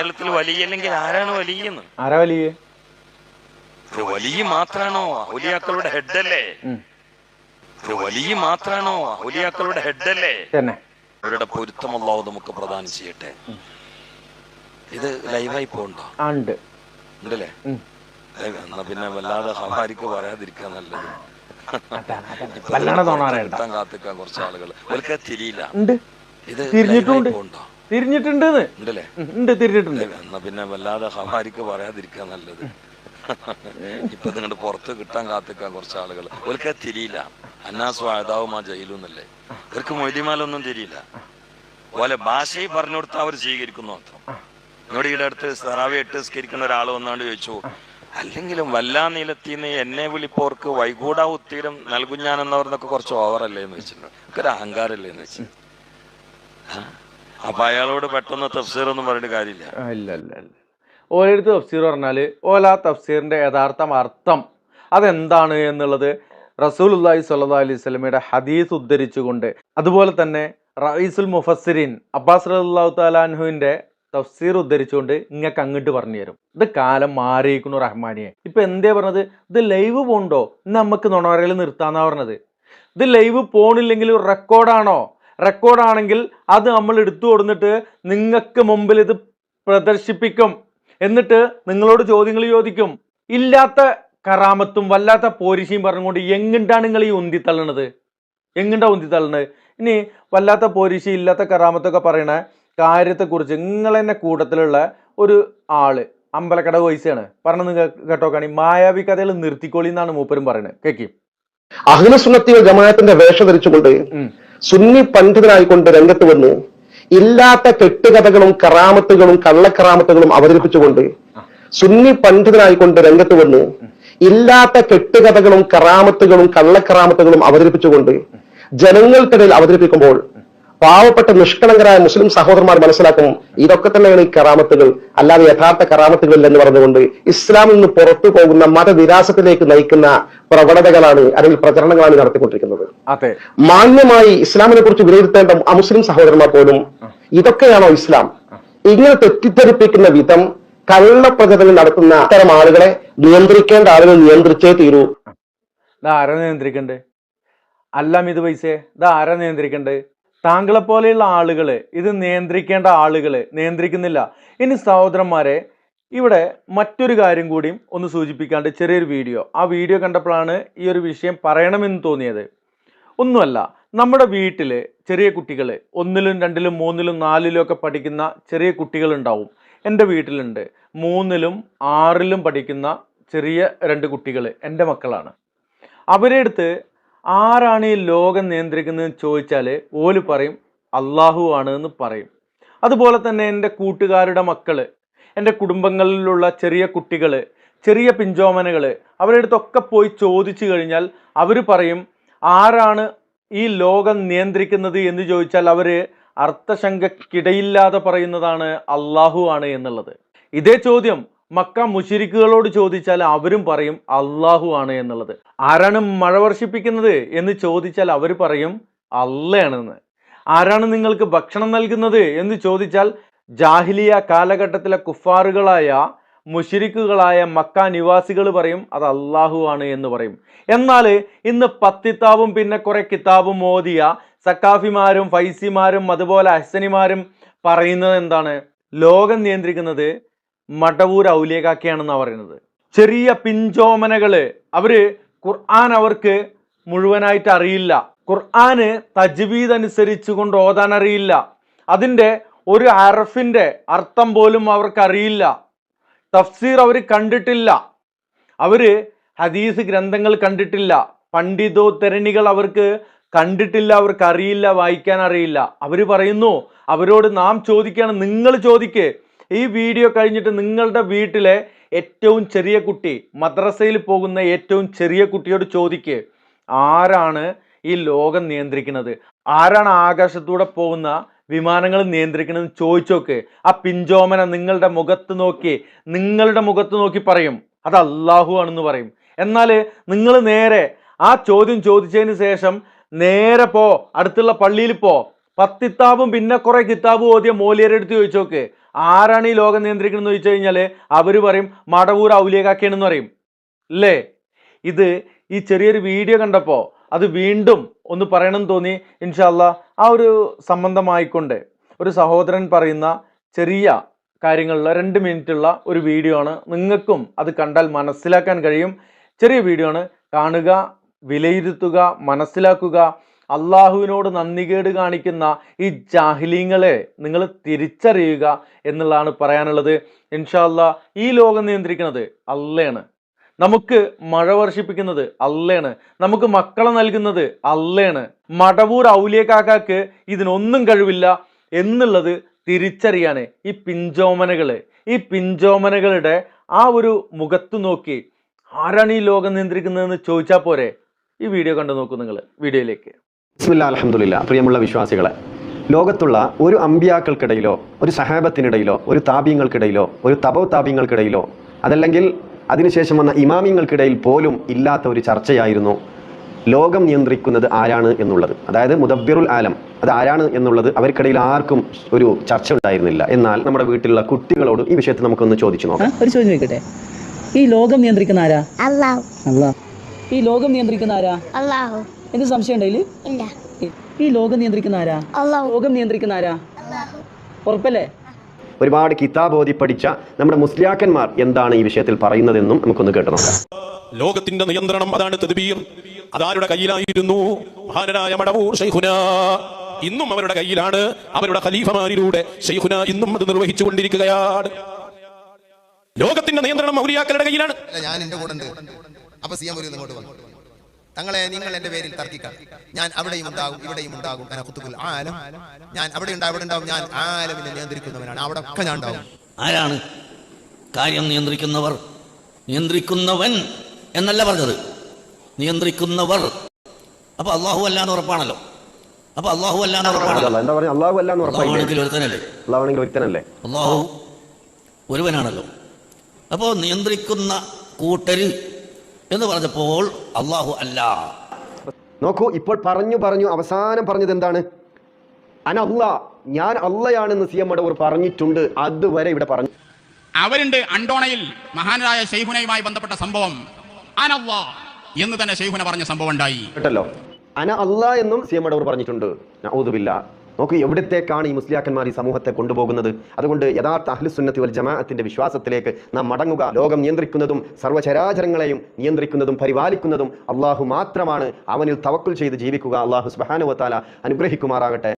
കേരളത്തിൽ വലിയല്ലെങ്കിൽ ആരാണ് വലിയെന്ന്? ആരാ വലിയ? വലിയ മാത്രാണോ? ഒലിയാക്കളുടെ ഹെഡല്ലേ? അല്ലേ വലിയ മാത്രാണോ? ഒലിയാക്കളുടെ ഹെഡല്ലേ? തന്നെ. അവരുടെ പൊരുത്തം അല്ലാഹു നമുക്ക് പ്രദാനം ചെയ്യട്ടെ. ഇത് ലൈവായി പോകണ്ടോ? ഉണ്ടല്ലേ? എന്നാ പിന്നെ വല്ലാതെ സഹാരിക്ക് വരാതിരിക്കാൻ നല്ലത്. കാത്തിക്കാൻ കുറച്ച് ആളുകൾ അവർക്ക് തിരിയില്ല. ഇത്. ലൈവായി പോകണ്ടോ? തിരിഞ്ഞിട്ടുണ്ട് ഉണ്ട് തിരിഞ്ഞിട്ടുണ്ട്. എന്നാ പിന്നെ വല്ലാതെ ഹമാരിക്ക് പറയാതിരിക്കാൻ നല്ലത്. ഇപ്പൊ നിങ്ങളുടെ പുറത്ത് കിട്ടാൻ കാത്തിക്കാൻ കുറച്ച് ആളുകൾ അവർക്ക് തിരിയില്ല. അന്നാസ് വാഴതാവും ആ ജയിലൂന്നല്ലേ. ഇവർക്ക് മൊയ്തിമാലൊന്നും തിരിയില്ല. പോലെ ഭാഷയെ പറഞ്ഞു കൊടുത്താൽ അവർ സ്വീകരിക്കുന്നു മാത്രം. എന്നോട് ഈടെ അടുത്ത് സറാവി എട്ട് സ്കരിക്കുന്ന ഒരാൾ വന്നാണ്ട് ചോദിച്ചു അല്ലെങ്കിലും വല്ലാ നീലത്തിന്ന് എന്നെ വിളിപ്പോർക്ക് വൈകൂടാ ഉത്തീരം നൽകും ഞാൻ എന്നവർന്നൊക്കെ കുറച്ച് ഓവറല്ലേ എന്ന് വെച്ചിട്ടുണ്ട് ഒരു അഹങ്കാരല്ലേ എന്ന് വെച്ചിട്ടുണ്ട്? അപ്പൊ അയാളോട് പെട്ടെന്ന് തഫ്സീർ ഒന്നും പറഞ്ഞിട്ട് കാര്യമില്ല. ഇല്ല ഇല്ല ഇല്ല. ഓരോരുത്തർ തഫ്സീർ പറഞ്ഞാൽ ഓല തഫ്സീറിന്റെ യഥാർത്ഥ അർത്ഥം അതെന്താണ് എന്നുള്ളത് റസൂലുല്ലാഹി സ്വല്ലല്ലാഹി അലൈഹി സ്വലമയുടെ ഹദീസ് ഉദ്ധരിച്ചുകൊണ്ട് അതുപോലെ തന്നെ റഈസുൽ മുഫസ്സിരീൻ അബ്ബാസ് റഹ്ലാഹു താലാൻഹുവിന്റെ തഫ്സീർ ഉദ്ധരിച്ചുകൊണ്ട് ഇങ്ങക്ക് അങ്ങോട്ട് പറഞ്ഞു തരും. ഇത് കാലം മാറിയിരിക്കുന്നു റഹ്മാനിയെ. ഇപ്പൊ എന്തേ പറഞ്ഞത്? ഇത് ലൈവ് പോണ്ടോ? ഇന്ന് നമുക്ക് നുണവരയിൽ നിർത്താന്നാ പറഞ്ഞത്. ഇത് ലൈവ് പോണില്ലെങ്കിൽ റെക്കോർഡാണോ റെക്കോർഡാണെങ്കിൽ അത് നമ്മൾ എടുത്തു കൊടുത്തിട്ട് നിങ്ങൾക്ക് മുമ്പിൽ ഇത് പ്രദർശിപ്പിക്കും. എന്നിട്ട് നിങ്ങളോട് ചോദ്യങ്ങൾ ചോദിക്കും. ഇല്ലാത്ത കറാമത്തും വല്ലാത്ത പോരിശയും പറഞ്ഞുകൊണ്ട് എങ്ങണ്ടാണ് നിങ്ങൾ ഈ ഉന്തി തള്ളണത് എങ്ങണ്ടാ ഉന്തിത്തള്ളണത്? ഇനി വല്ലാത്ത പോരിശി ഇല്ലാത്ത കറാമത്തൊക്കെ പറയണ കാര്യത്തെക്കുറിച്ച് നിങ്ങൾ തന്നെ കൂട്ടത്തിലുള്ള ഒരു ആൾ അമ്പലക്കട വയസ്സാണ് പറഞ്ഞു നിങ്ങൾ കേട്ടോക്കാണി. മായാവി കഥകൾ നിർത്തിക്കോളി എന്നാണ് മൂപ്പരും പറയുന്നത് കേക്കി. അഖിലസുന്നത്തി ജമാഅത്തിന്റെ വേഷം ധരിച്ചുകൊണ്ട്. സുന്നി പണ്ഡിതനായിക്കൊണ്ട് രംഗത്ത് വന്ന്. ഇല്ലാത്ത കെട്ടുകഥകളും കറാമത്തുകളും കള്ളക്കറാമത്തുകളും അവതരിപ്പിച്ചുകൊണ്ട് സുന്നി പണ്ഡിതനായിക്കൊണ്ട് രംഗത്ത് വന്ന്. ഇല്ലാത്ത കെട്ടുകഥകളും കറാമത്തുകളും കള്ളക്കറാമത്തുകളും അവതരിപ്പിച്ചുകൊണ്ട് ജനങ്ങൾക്കിടയിൽ അവതരിപ്പിക്കുമ്പോൾ പാവപ്പെട്ട നിഷ്കളങ്കരായ മുസ്ലിം സഹോദരന്മാർ മനസ്സിലാക്കും ഇതൊക്കെ തന്നെയാണ് ഈ കറാമത്തുകൾ. അല്ലാതെ യഥാർത്ഥ കറാമത്തുകൾ എന്ന് പറഞ്ഞുകൊണ്ട് ഇസ്ലാമിൽ നിന്ന് പുറത്തു പോകുന്ന മതനിരാസത്തിലേക്ക് നയിക്കുന്ന പ്രവണതകളാണ് അല്ലെങ്കിൽ പ്രചരണങ്ങളാണ് നടത്തിക്കൊണ്ടിരിക്കുന്നത്. മാന്യമായി ഇസ്ലാമിനെ കുറിച്ച് വിലയിരുത്തേണ്ട മുസ്ലിം സഹോദരന്മാർ പോലും ഇതൊക്കെയാണോ ഇസ്ലാം? ഇങ്ങനെ തെറ്റിദ്ധരിപ്പിക്കുന്ന വിധം കള്ളപ്രചരണം നടത്തുന്ന അത്തരം ആളുകളെ നിയന്ത്രിക്കേണ്ട ആളുകൾ നിയന്ത്രിച്ചേ തീരൂ. ആരാ നിയന്ത്രിക്കണ്ടേ? അല്ല മിത് പൈസേ ഇതാ ആരാ നിയന്ത്രിക്കണ്ടേ? താങ്കളെ പോലെയുള്ള ആളുകളെ ഇത് നിയന്ത്രിക്കേണ്ട ആളുകളെ നിയന്ത്രിക്കുന്നില്ല. ഇനി സഹോദരന്മാരെ ഇവിടെ മറ്റൊരു കാര്യം കൂടിയും ഒന്ന് സൂചിപ്പിക്കാണ്ട് ചെറിയൊരു വീഡിയോ. ആ വീഡിയോ കണ്ടപ്പോഴാണ് ഈ ഒരു വിഷയം പറയണമെന്ന് തോന്നിയത്. ഒന്നുമല്ല നമ്മുടെ വീട്ടിൽ ചെറിയ കുട്ടികൾ ഒന്നിലും രണ്ടിലും മൂന്നിലും നാലിലും ഒക്കെ പഠിക്കുന്ന ചെറിയ കുട്ടികളുണ്ടാവും. എന്റെ വീട്ടിലുണ്ട്. മൂന്നിലും ആറിലും പഠിക്കുന്ന ചെറിയ രണ്ട് കുട്ടികൾ എന്റെ മക്കളാണ്. അവരെ അടുത്ത് ആരാണ് ഈ ലോകം നിയന്ത്രിക്കുന്നതെന്ന് ചോദിച്ചാൽ ഓൽ പറയും അള്ളാഹു ആണ് എന്ന് പറയും. അതുപോലെ തന്നെ എന്റെ കൂട്ടുകാരുടെ മക്കൾ എന്റെ കുടുംബങ്ങളിലുള്ള ചെറിയ കുട്ടികൾ ചെറിയ പിഞ്ചോമനകൾ അവരുടെ അടുത്തൊക്കെ പോയി ചോദിച്ചു കഴിഞ്ഞാൽ അവർ പറയും ആരാണ് ഈ ലോകം നിയന്ത്രിക്കുന്നത് എന്ന് ചോദിച്ചാൽ അവർ അർത്ഥശങ്കക്കിടയില്ലാതെ പറയുന്നതാണ് അള്ളാഹു ആണ് എന്നുള്ളത്. ഇതേ ചോദ്യം മക്ക മുഷിരിക്കുകളോട് ചോദിച്ചാൽ അവരും പറയും അള്ളാഹു ആണ് എന്നുള്ളത്. ആരാണ് മഴ വർഷിപ്പിക്കുന്നത് എന്ന് ചോദിച്ചാൽ അവർ പറയും അള്ളയാണെന്ന്. ആരാണ് നിങ്ങൾക്ക് ഭക്ഷണം നൽകുന്നത് എന്ന് ചോദിച്ചാൽ ജാഹിലിയ കാലഘട്ടത്തിലെ കുഫാറുകളായ മുഷിരിക്കുകളായ മക്ക നിവാസികൾ പറയും അത് അള്ളാഹു ആണ് എന്ന് പറയും. എന്നാൽ ഇന്ന് പത്തിത്താവും പിന്നെ കുറെ കിതാബും ഓതിയ സക്കാഫിമാരും ഫൈസിമാരും അതുപോലെ അഹ്സനിമാരും പറയുന്നത് എന്താണ്? ലോകം നിയന്ത്രിക്കുന്നത് മടവൂർ ഔലിയകാക്കയാണെന്നാണ് പറയുന്നത്. ചെറിയ പിഞ്ചോമനകൾ അവർ ഖുർആൻ അവർക്ക് മുഴുവനായിട്ട് അറിയില്ല. ഖുർആന് തജ്വീദ് അനുസരിച്ച് കൊണ്ട് ഓതാൻ അറിയില്ല. അതിന്റെ ഒരു അറഫിന്റെ അർത്ഥം പോലും അവർക്ക് അറിയില്ല. തഫ്സീർ അവർ കണ്ടിട്ടില്ല. അവർ ഹദീസ് ഗ്രന്ഥങ്ങൾ കണ്ടിട്ടില്ല. പണ്ഡിതോത്തരണികൾ അവർക്ക് കണ്ടിട്ടില്ല അവർക്ക് അറിയില്ല വായിക്കാൻ അറിയില്ല. അവർ പറയുന്നു അവരോട് നാം ചോദിക്കുകയാണ് നിങ്ങൾ ചോദിക്ക്. ഈ വീഡിയോ കഴിഞ്ഞിട്ട് നിങ്ങളുടെ വീട്ടിലെ ഏറ്റവും ചെറിയ കുട്ടി മദ്രസയിൽ പോകുന്ന ഏറ്റവും ചെറിയ കുട്ടിയോട് ചോദിക്ക് ആരാണ് ഈ ലോകം നിയന്ത്രിക്കുന്നത്? ആരാണ് ആകാശത്തൂടെ പോകുന്ന വിമാനങ്ങൾ നിയന്ത്രിക്കുന്നത് ചോദിച്ചോക്ക് ആ പിഞ്ചോമന നിങ്ങളുടെ മുഖത്ത് നോക്കി നിങ്ങളുടെ മുഖത്ത് നോക്കി പറയും. അത് അള്ളാഹു ആണെന്ന് പറയും. എന്നാൽ നിങ്ങൾ നേരെ ആ ചോദ്യം ചോദിച്ചതിന് ശേഷം നേരെ പോ അടുത്തുള്ള പള്ളിയിൽ പോ. പത്തിത്താവും പിന്നെ കുറേ കിതാബും ഓതിയ മോലിയരെടുത്ത് ചോദിച്ചു ചോദിച്ചോക്ക് ആരാണ് ഈ ലോകം നിയന്ത്രിക്കുന്നത് ചോദിച്ചു കഴിഞ്ഞാൽ അവർ പറയും മടവൂർ ഔലിയകാക്കിയാണെന്ന് പറയും. അല്ലേ ഇത് ഈ ചെറിയൊരു വീഡിയോ കണ്ടപ്പോൾ അത് വീണ്ടും ഒന്ന് പറയണം തോന്നി ഇൻഷാല്ല ആ ഒരു സംബന്ധമായിക്കൊണ്ട് ഒരു സഹോദരൻ പറയുന്ന ചെറിയ കാര്യങ്ങളിലുള്ള രണ്ട് മിനിറ്റുള്ള ഒരു വീഡിയോ ആണ്. നിങ്ങൾക്കും അത് കണ്ടാൽ മനസ്സിലാക്കാൻ കഴിയും. ചെറിയ വീഡിയോ ആണ്. കാണുക വിലയിരുത്തുക മനസ്സിലാക്കുക. അള്ളാഹുവിനോട് നന്ദികേട് കാണിക്കുന്ന ഈ ജാഹ്ലീങ്ങളെ നിങ്ങൾ തിരിച്ചറിയുക എന്നുള്ളതാണ് പറയാനുള്ളത്. ഇൻഷാല്ല ഈ ലോകം നിയന്ത്രിക്കുന്നത് അല്ലയാണ് നമുക്ക് മഴ വർഷിപ്പിക്കുന്നത് അല്ലയാണ് നമുക്ക് മക്കളെ നൽകുന്നത് അല്ലയാണ് മടവൂർ ഔലിയക്കാക്കാക്ക് ഇതിനൊന്നും കഴിവില്ല എന്നുള്ളത് തിരിച്ചറിയാണ് ഈ പിഞ്ചോമനകൾ ഈ പിഞ്ചോമനകളുടെ ആ ഒരു മുഖത്ത് നോക്കി ആരാണ് ഈ ലോകം നിയന്ത്രിക്കുന്നതെന്ന് ചോദിച്ചാൽ പോരെ? ഈ വീഡിയോ കണ്ടു നോക്കൂ നിങ്ങൾ. വീഡിയോയിലേക്ക്. ബിസ്മില്ലാ അലഹമുല്ല പ്രിയമുള്ള വിശ്വാസികളെ ലോകത്തുള്ള ഒരു അമ്പിയാക്കൾക്കിടയിലോ ഒരു സഹാബത്തിനിടയിലോ ഒരു താപ്യങ്ങൾക്കിടയിലോ ഒരു തപോ താപ്യങ്ങൾക്കിടയിലോ അതല്ലെങ്കിൽ അതിനുശേഷം വന്ന ഇമാമിങ്ങൾക്കിടയിൽ പോലും ഇല്ലാത്ത ഒരു ചർച്ചയായിരുന്നു ലോകം നിയന്ത്രിക്കുന്നത് ആരാണ് എന്നുള്ളത്. അതായത് മുദബ്ബിറുൽ ആലം അത് ആരാണ് എന്നുള്ളത് അവർക്കിടയിൽ ആർക്കും ഒരു ചർച്ച ഉണ്ടായിരുന്നില്ല. എന്നാൽ നമ്മുടെ വീട്ടിലുള്ള കുട്ടികളോട് ഈ വിഷയത്തിൽ നമുക്കൊന്ന് ചോദിച്ചു നോക്കാം. ഒരു ചോദ്യം ചോദിക്കട്ടെ? ഈ ലോകം നിയന്ത്രിക്കുന്ന ആരാ? അള്ളാഹു ഈ ലോകം നിയന്ത്രിക്കുന്ന ആരാ? അള്ളാഹു എന്ത് സംശയം ഉണ്ടെങ്കിൽ? ഈ ലോകം നിയന്ത്രിക്കുന്ന ആരാ? ലോകം നിയന്ത്രിക്കുന്ന ആരാ? ഉറപ്പല്ലേ? ഒരുപാട് കിതാബ് ഓതി പഠിച്ച നമ്മുടെ മുസ്ലിയാക്കന്മാർ എന്താണ് ഈ വിഷയത്തിൽ പറയുന്നതെന്നും നമുക്കൊന്ന് കേട്ടു നോക്കാം. ലോകത്തിന്റെ നിയന്ത്രണം അതാണ് തദ്ബീർ അതാരുടെ കയ്യിലായിരുന്നു? മഹാനരായ മടവൂർ ഇന്നും അവരുടെ കയ്യിലാണ്. അവരുടെ ഖലീഫമാരിലൂടെ ഷൈഖുന ഇന്നും അത് നിർവഹിച്ചു കൊണ്ടിരിക്കുകയാണ് ലോകത്തിന്റെ നിയന്ത്രണം മൗലിയാക്കളുടെ കയ്യിലാണ്. അല്ല ഞാൻ എന്റെ കൂടെ ഉണ്ട്. അപ്പൊ സിയാം ഇങ്ങോട്ട് വന്നു തങ്ങളെ നിങ്ങൾ എന്റെ പേരിൽ തർക്കിക്കാം. ഞാൻ അവിടെയും ഉണ്ടാകും ഇവിടെയും ഉണ്ടാകും കുത്തുബുൽ. ആലം. ഞാൻ അവിടെ ഉണ്ടാവും അവിടെ ഉണ്ടാവും. ഞാൻ ആലമിനെ നിയന്ത്രിക്കുന്നവനാണ്. അവിടെ ഒക്കെ ഞാൻ ഉണ്ടാവും. ആരാണ് കാര്യം നിയന്ത്രിക്കുന്നവർ? നിയന്ത്രിക്കുന്നവൻ എന്നല്ല പറഞ്ഞത്. നിയന്ത്രിക്കുന്നവർ. അപ്പൊ അള്ളാഹു അല്ലാന്ന് ഉറപ്പാണല്ലോ. അപ്പൊ അള്ളാഹു അല്ലാന്ന് ഉറപ്പാണല്ലോ. അള്ളാഹു ഒരുവനാണല്ലോ. അപ്പോൾ നിയന്ത്രിക്കുന്ന കൂട്ടര് എന്ന് പറഞ്ഞപ്പോൾ അള്ളാഹു അല്ല. നോക്കൂ ഇപ്പോൾ പറഞ്ഞു പറഞ്ഞു അവസാനം പറഞ്ഞത് എന്താണ്? അന അല്ല ഞാൻ അള്ളയാണെന്ന് സി എം മടവർ പറഞ്ഞിട്ടുണ്ട്. അതുവരെ ഇവിടെ പറഞ്ഞു. അവരുണ്ട് അണ്ടോണയിൽ മഹാനായ ഷെയ്ഹുനയുമായി ബന്ധപ്പെട്ട സംഭവം. അനല്ലാ എന്ന് തന്നെ ഷെയ്ഹുന പറഞ്ഞ സംഭവം ഉണ്ടായി. കേട്ടല്ലോ? അന അല്ല എന്നും സി എം മടവർ പറഞ്ഞിട്ടുണ്ട്. നഊദുബില്ല നോക്കൂ എവിടത്തേക്കാണ് ഈ മുസ്ലിയാക്കന്മാർ ഈ സമൂഹത്തെ കൊണ്ടുപോകുന്നത്? അതുകൊണ്ട് യഥാർത്ഥ അഹ്ലുസുന്നത്തി വൽ ജമാഅത്തിന്റെ വിശ്വാസത്തിലേക്ക് നാം മടങ്ങുക. ലോകം നിയന്ത്രിക്കുന്നതും സർവചരാചരങ്ങളെയും നിയന്ത്രിക്കുന്നതും പരിപാലിക്കുന്നതും അള്ളാഹു മാത്രമാണ് അവനിൽ തവക്കുൽ ചെയ്ത് ജീവിക്കുക. അള്ളാഹു സുബാനുവത്താല അനുഗ്രഹിക്കുമാറാകട്ടെ.